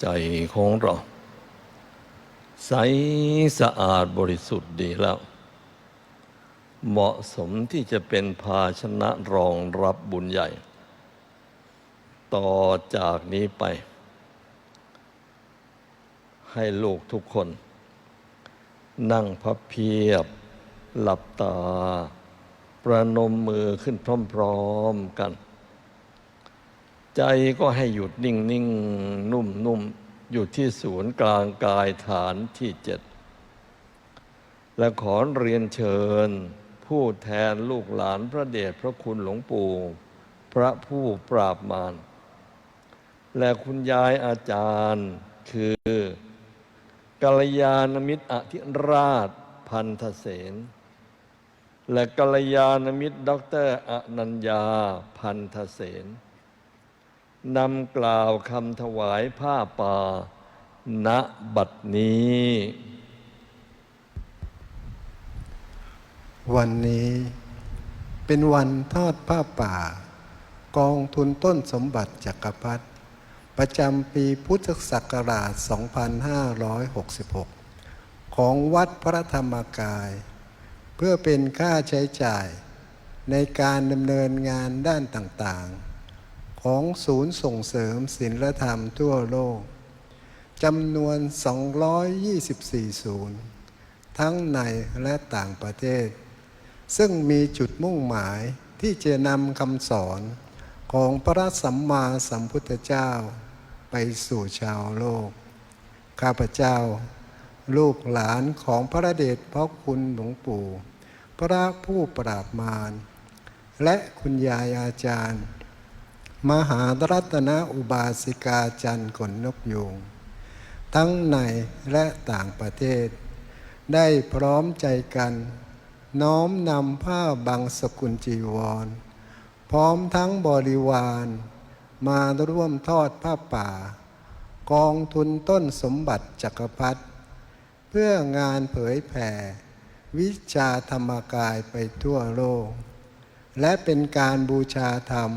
ใจของเรา ใสสะอาดบริสุทธิ์ดีแล้ว เหมาะสมที่จะเป็นภาชนะรองรับบุญใหญ่ ต่อจากนี้ไป ให้ลูกทุกคน นั่งพับเพียบ หลับตา ประนมมือขึ้นพร้อม ๆกัน ใจก็ให้หยุดนิ่งนิ่งนุ่มนุ่มอยู่ที่ศูนย์กลางกายฐานที่เจ็ด และขอเรียนเชิญ ผู้แทนลูกหลานพระเดชพระคุณหลวงปู่ พระผู้ปราบมารและคุณยายอาจารย์คือกัลยาณมิตรอธิราชพันธเสนและกัลยาณมิตรด็อกเตอร์อนัญญาพันธเสน นำกล่าวคำถวายผ้าป่า ณบัดนี้ วันนี้เป็นวันทอดผ้าป่า กองทุนต้นสมบัติจักรพรรดิประจำปีพุทธศักราช 2566 ของวัดพระธรรมกาย เพื่อเป็นค่าใช้จ่ายในการดำเนินงานด้านต่างๆ ของศูนย์ส่งเสริมศิลธรรมทั่วโลกจำนวน 224 ศูนย์ ทั้งในและต่างประเทศ ซึ่งมีจุดมุ่งหมายที่จะนำคำสอนของพระสัมมาสัมพุทธเจ้าไปสู่ชาวโลก ข้าพเจ้า ลูกหลานของพระเดชพระคุณหลวงปู่ พระผู้ปราบมาร และคุณยายอาจารย์ มหารัตนอุบาสิกาจันทร์ขนนกยูงทั้งในและต่างประเทศ ได้พร้อมใจกัน น้อมนำผ้าบางสกุลจีวร พร้อมทั้งบริวาร มาร่วมทอดผ้าป่า กองทุนต้นสมบัติจักรพรรดิเพื่องานเผยแผ่ วิชาธรรมกายไปทั่วโลก และเป็นการบูชาธรรม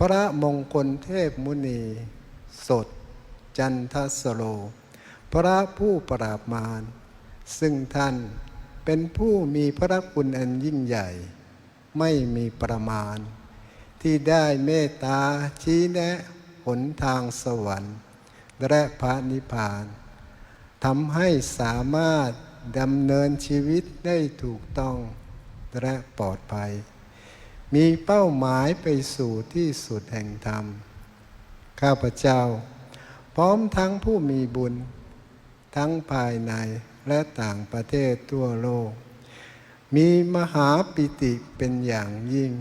พระมงคลเทพมุนี สด จันทสโล พระผู้ปราบมาร ซึ่งท่านเป็นผู้มีพระคุณอันยิ่งใหญ่ ไม่มีประมาณ ที่ได้เมตตาชี้แนะหนทางสวรรค์ และพระนิพพานทำให้สามารถดำเนินชีวิตได้ถูกต้องและปลอดภัย มีเป้าหมายไปสู่ที่สุดแห่งธรรม ข้าพเจ้า พร้อมทั้งผู้มีบุญ ทั้งภายในและต่างประเทศทั่วโลก มีมหาปิติเป็นอย่างยิ่ง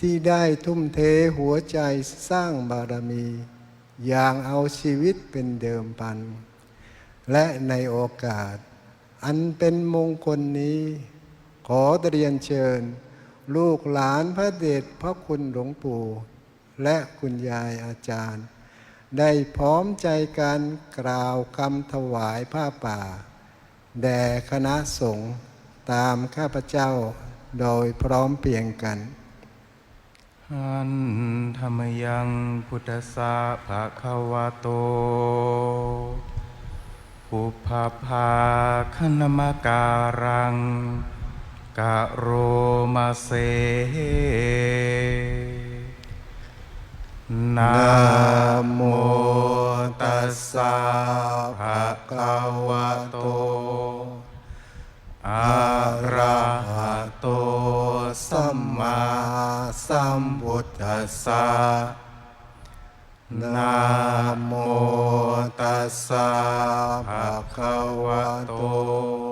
ที่ได้ทุ่มเทหัวใจสร้างบารมี อย่างเอาชีวิตเป็นเดิมพัน และในโอกาส อันเป็นมงคลนี้ ขอเรียนเชิญ ลูกหลานพระเดชพระคุณหลวงปู่และคุณยายอาจารย์ ได้พร้อมใจการกล่าวคำถวายผ้าป่า แด่คณะสงฆ์ตามข้าพเจ้าโดยพร้อมเพียงกันหันธรรมยังพุทธสาภะคะวะโต ปุพพาภาคณมการัง กะโรมาเซนะนะโมโมตัสสะภะคะวะโต อะระหะโต สัมมาสัมพุทธัสสะนะโมตัสสะภะคะวะโต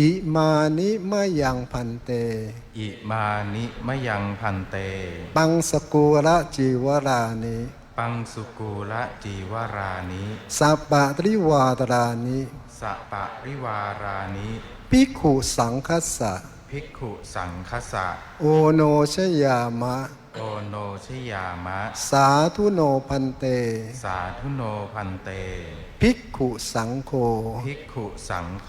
อิมานิมะยังพันเต อิมานิมะยังพันเต ปังสกุระจีวรานิปังสุกูละจีวรานิสัปปะริวาตรานิสสะปะริวารานิภิกขุสังคัสสะภิกขุสังคสะโอโนชยามะ โอโนชยามะ สาธุโนพันเต สาธุโนพันเต ภิกขุสังโฆ ภิกขุสังโฆ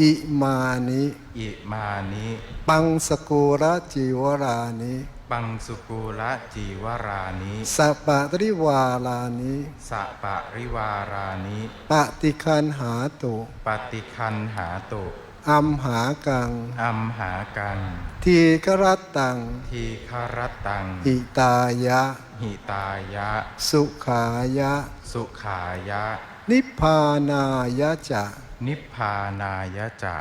อิมานิ อิมานิ ปังสกุระจีวรานิ ปังสุกุละจีวรานิสัปปะริวาลานิ สะปะริวารานิปฏิคันหาตุปฏิคันหาตุอัมหากัง อัมหากัง ทีกรัตตัง ทีคารตัง หิตายะ หิตายะ สุขายะ สุขายะ นิพพานายะจะ นิพพานายะจะ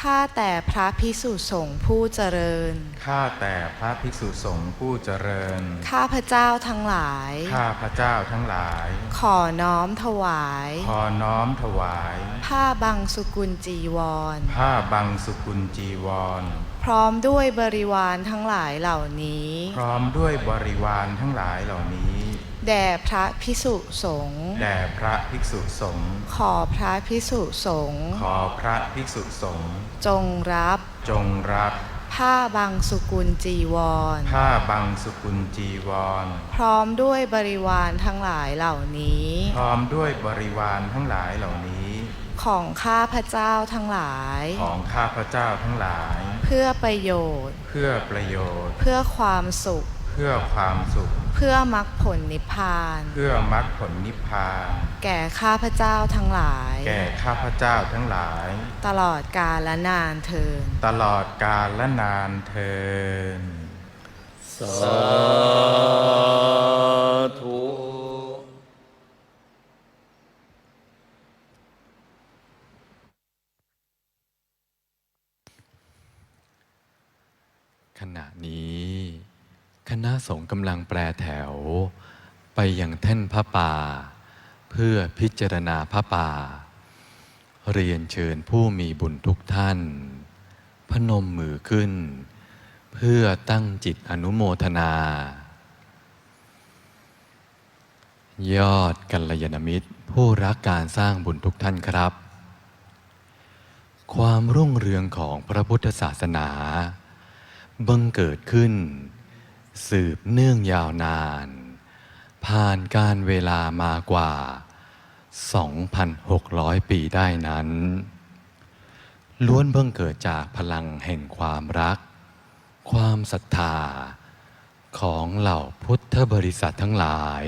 ข้าแต่พระพิสุสงฆ์ผู้เจริญ ข้าแต่พระภิกษุสงฆ์ผู้เจริญ ข้าพระเจ้าทั้งหลาย ข้าพระเจ้าทั้งหลาย ขอน้อมถวาย ขอน้อมถวาย ผ้าบังสุกุลจีวร ผ้าบังสุกุลจีวร พร้อมด้วยบริวารทั้งหลายเหล่านี้ พร้อมด้วยบริวารทั้งหลายเหล่านี้ แด่พระพิสุสงฆ์แด่พระภิกษุสงฆ์ขอพระพิสุสงฆ์ขอพระภิกษุสงฆ์จงรับจงรับผ้าบังสุกุลจีวร ผ้าบังสุกุลจีวร พร้อมด้วยบริวารทั้งหลายเหล่านี้ พร้อมด้วยบริวารทั้งหลายเหล่านี้ ของข้าพระเจ้าทั้งหลาย ของข้าพระเจ้าทั้งหลาย เพื่อประโยชน์ เพื่อประโยชน์ เพื่อความสุขเพื่อความสุข เพื่อมรรคผลนิพพาน เพื่อมรรคผลนิพพาน แก่ข้าพเจ้าทั้งหลาย แก่ข้าพเจ้าทั้งหลาย ตลอดกาลและนานเทินตลอดกาลและนานเทินสาธุขณะนี้ คณะสงฆ์กำลังแปรแถว ไปยังแท่นพระป่า เพื่อพิจารณาพระป่า เรียนเชิญผู้มีบุญทุกท่าน พนมมือขึ้น เพื่อตั้งจิตอนุโมทนา ยอดกัลยาณมิตรผู้รักการสร้างบุญทุกท่านครับ ความรุ่งเรืองของพระพุทธศาสนา บังเกิดขึ้น สืบเนื่องยาวนาน ผ่านการเวลามากว่า 2,600 ปีได้นั้น ล้วนบังเกิดจากพลังแห่งความรัก ความศรัทธา ของเหล่าพุทธบริษัททั้งหลาย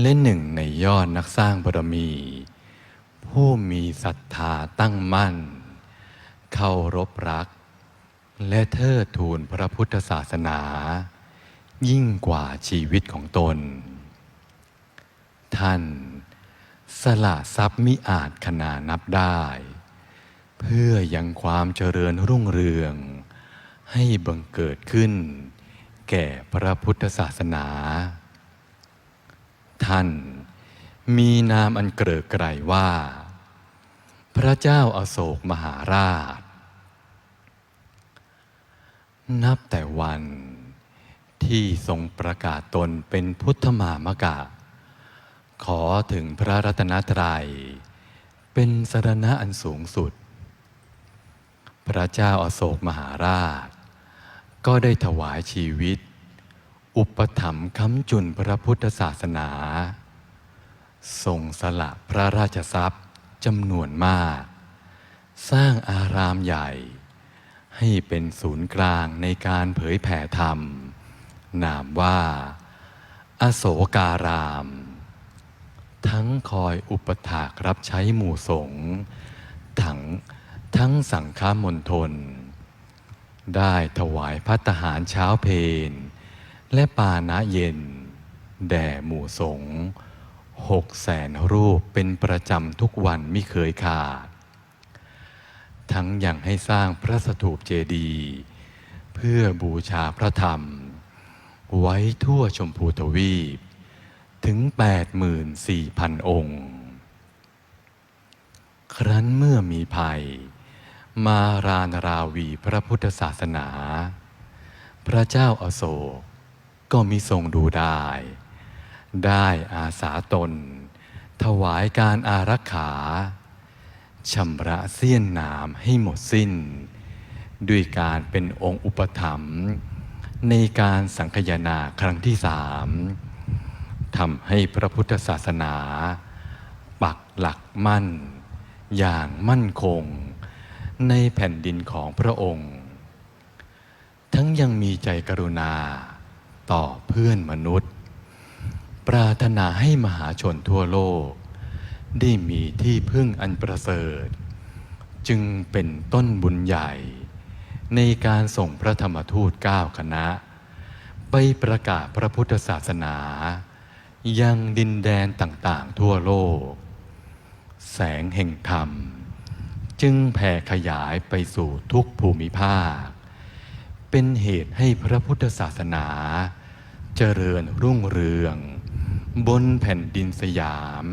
และหนึ่งในยอดนักสร้างบารมี ผู้มีศรัทธาตั้งมั่น เคารพรัก และเทิดทูนพระพุทธศาสนา ยิ่งกว่าชีวิตของตน ท่านสละทรัพย์มิอาจขนานับได้ เพื่อยังความเจริญรุ่งเรือง ให้บังเกิดขึ้น แก่พระพุทธศาสนา ท่านมีนามอันเกริกไกรว่า พระเจ้าอาโศกมหาราช นับแต่วันที่ทรงประกาศตนเป็นพุทธมามกะ ขอถึงพระรัตนตรัย เป็นสรณะอันสูงสุด พระเจ้าอาโศกมหาราช ก็ได้ถวายชีวิต อุปถัมภ์ค้ำจุนพระพุทธศาสนา ทรงสละพระราชทรัพย์จำนวนมาก สร้างอารามใหญ่ ให้เป็นศูนย์กลางในการเผยแผ่ธรรม นามว่า อโศการาม ทั้งคอยอุปถากรับใช้หมู่สงฆ์ทั้งทั้งสังฆมณฑลได้ถวายพัตหารเช้าเพนและปานะเย็น แด่หมู่สงฆ์หกแสนรูปเป็นประจำทุกวันไม่เคยขาด ทั้งยังให้สร้างพระสถูปเจดีย์เพื่อบูชาพระธรรม ไว้ทั่วชมพูทวีป ถึง 84,000 องค์ ครั้นเมื่อมีภัย มารานราวีพระพุทธศาสนา พระเจ้าอาโศกก็มีทรงดูได้ ได้อาสาตน ถวายการอารักขา ชำระเสี้ยนนามให้หมดสิ้น ด้วยการเป็นองค์อุปถัมภ์ในการสังคยนาครั้งที่สามทำให้พระพุทธศาสนา ปักหลักมั่น อย่างมั่นคง ในแผ่นดินของพระองค์ ทั้งยังมีใจกรุณาต่อเพื่อนมนุษย์ ปรารถนาให้มหาชนทั่วโลก ได้มีที่พึ่งอันประเสริฐ จึงเป็นต้นบุญใหญ่ ในการส่งพระธรรมทูตเก้าคณะ ไปประกาศพระพุทธศาสนา ยังดินแดนต่างๆทั่วโลก แสงแห่งธรรม จึงแผ่ขยายไปสู่ทุกภูมิภาค เป็นเหตุให้พระพุทธศาสนาเจริญรุ่งเรือง บนแผ่นดินสยาม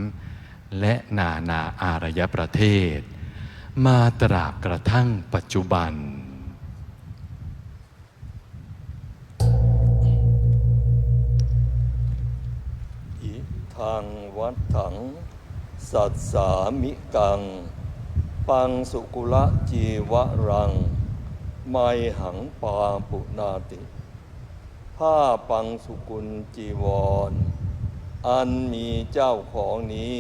และนานาอารยประเทศ มาตราบกระทั่งปัจจุบัน อิทางวัดถัง สัตสามิกัง ปังสุกุละจีวรัง ไมหังปาปุนาติ ผ้าปังสุกุลจีวร อันมีเจ้าของนี้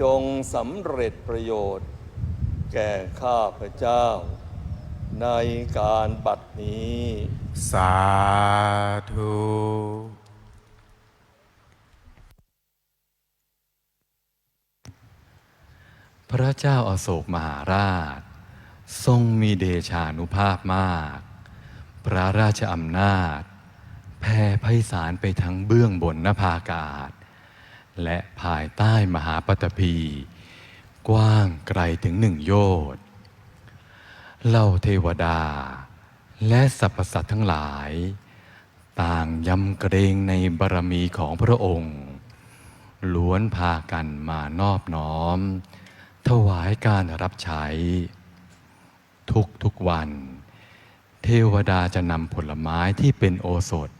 จงสำเร็จประโยชน์ แก่ข้าพเจ้า ในการบัดนี้ สาธุ พระเจ้าอาโศกมหาราช ทรงมีเดชานุภาพมาก พระราชอำนาจ แผ่ไพศาลไปทั้งเบื้องบนนภาอากาศ และภายใต้มหาปัตภีกว้างไกลถึงหนึ่งโยชน์เหล่าเทวดา และสรรพสัตว์ทั้งหลาย ต่างยำเกรงในบารมีของพระองค์ ล้วนพากันมานอบน้อม ถวายการรับใช้ ทุกทุกวัน เทวดาจะนำผลไม้ที่เป็นโอสถ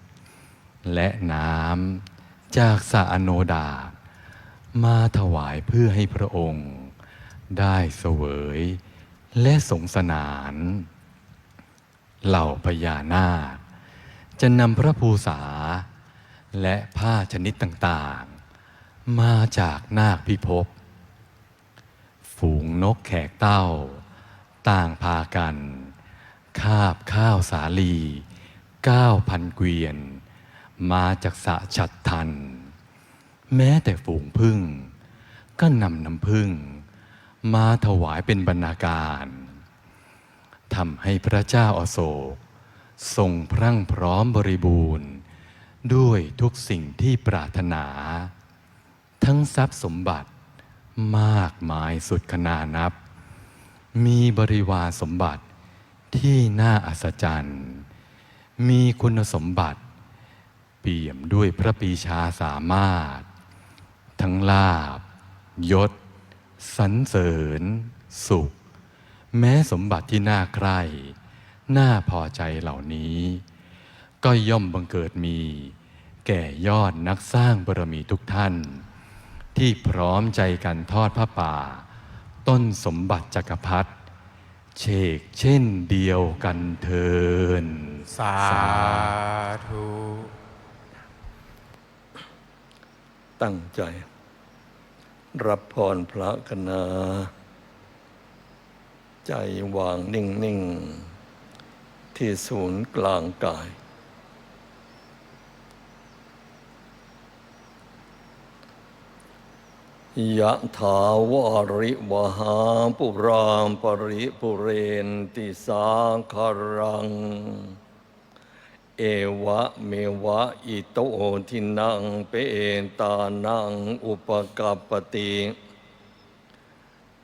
และน้ำ จากสระอโนดา มาถวายเพื่อให้พระองค์ ได้เสวยและสงสนาน เหล่าพญานาค จะนำพระภูษา และผ้าชนิดต่างๆ มาจากนาคพิภพ ฝูงนกแขกเต้า ต่างพากัน คาบข้าวสาลีเก้าพันเกวียน มาจากสะฉัดทัน แม้แต่ฝูงพึ่ง ก็นำน้ำพึ่ง มาถวายเป็นบรรณาการทำให้พระเจ้าอโศกทรงพรั่งพร้อมบริบูรณ์ ด้วยทุกสิ่งที่ปรารถนา ทั้งทรัพย์สมบัติมากมายสุดขนานับ มีบริวารสมบัติที่น่าอัศจรรย์ มีคุณสมบัติ เปี่ยมด้วยพระปีชาสามารถ ทั้งลาบยศสรรเสริญ สุข แม้สมบัติที่น่าใคร่น่าพอใจเหล่านี้ ก็ย่อมบังเกิดมี แก่ยอดนักสร้างบารมีทุกท่าน ที่พร้อมใจกันทอดผ้าป่า ต้นสมบัติจักรพรรดิเชกเช่นเดียวกันเทิน สาธุ ตั้งใจ รับพรพระกนาใจวางนิ่งๆที่ศูนย์กลางกาย ยะถาวาริวหาปุรามปริปุเรนติสาคารัง เอวะเมวะอิโตทินังเปตานังอุปกัปปติ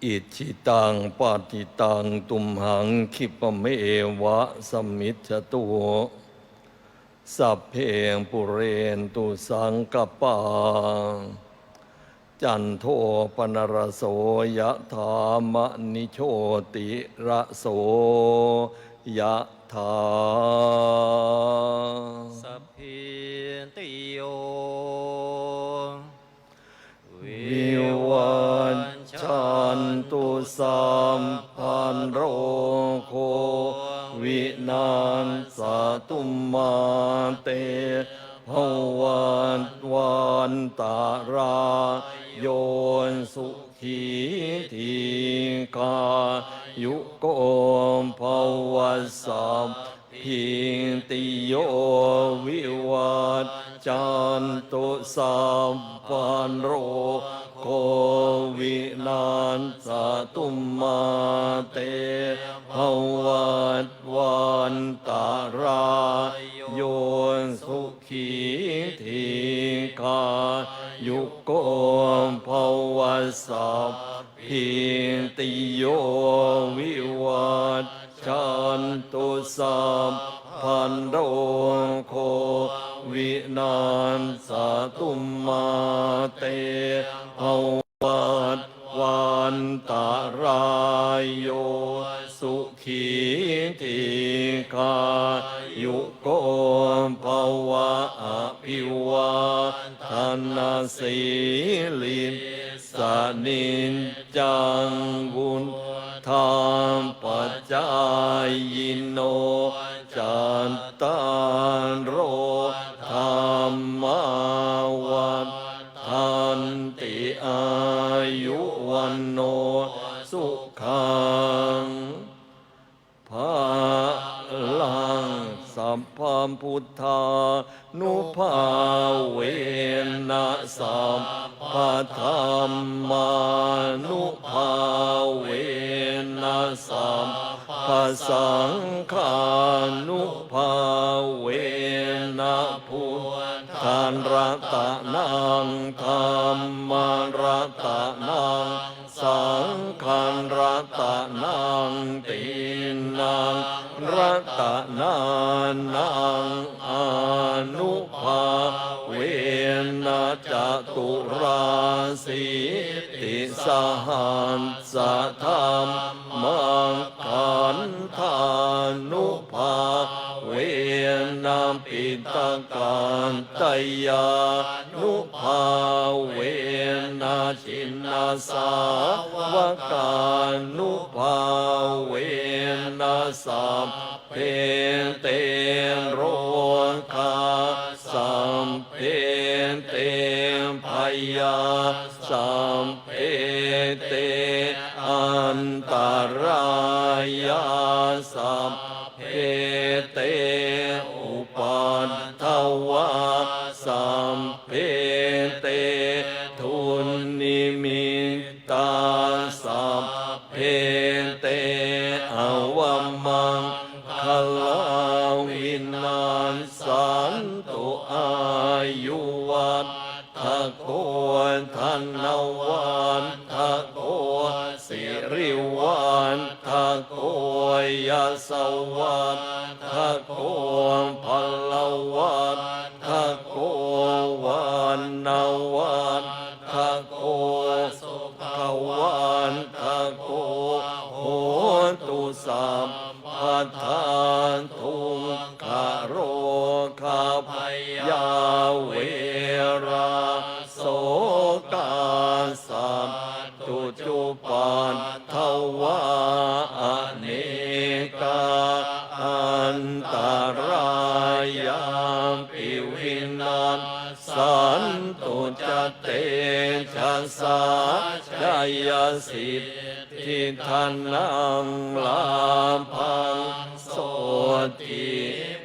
อิชิตังปาติตังตุมหังคิปะเมวะสมิจตุสัพเพปุเรนตุสังกปาจันโทปนรโสยะธามะนิโชติระโสยะ ธาสัพพิติโยวิวันชันตุสัมพันโรโควินันสตุมมาเตภวันวันตาราโยนสุขีทีกา ยุโกมภวสัมพิงติโยวิวัตจันตุสัมปันโรโควินันสตุมมาเตภวัตวันตาราโยสุขีทีกายุโกมภวสัพ พิติโยวิวัตจันตุสัมพันโรโควินันสตุมมาเตภวัตวันตารายโยสุขีทีกายุโกภวะอภิวาทนาสีลินสนิน จังวุนธรรมปัจจายโนจันตารโรธรรมาวันทันติอายุวันโนสุขังภาลังสัมพัมพุทธานุภาเวนะสัม ปธรรมานุภาเวนะสัมปสังฆานุภาเวนะพุทธานรัตนังธรรมารัตนังสังฆันรัตนังตินังรัตนานังอนุภา ตุราสีติสหันสะธรรมมังคันธานุภาเวนะปิตการตยานุภาเวนะชินนาสาวกานุภาเวนะสัมเพเตโรคา วันทะโกยสวัตทะโกพลวัต จเตชะสาจายสิทธิทันนังลาพังโสติ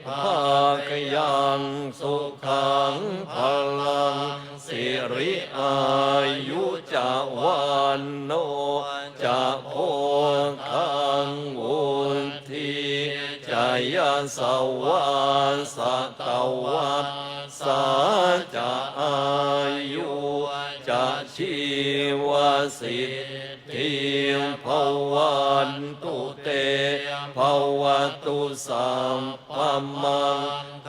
ภาคยังสุขังพลังสิริอายุจะวันโนจะโพคังวุทีจายสวาสต ตุสัมปัมมัง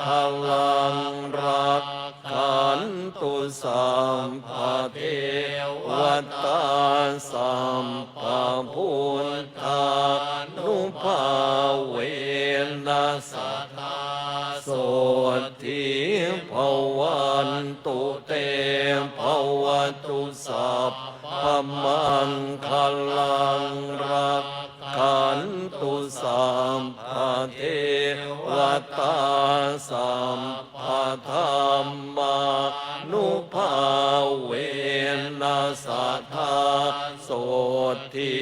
ทางลังรักขันตุสัมปะเทวัตาสัมปะพุทธานุภาเวนัสธาโสติภวันตุเตภวตุสัพพมังคลังรักขันตุสัมป ติวัตาสัมปะธรรมานุภาเวนัสสะทาโสที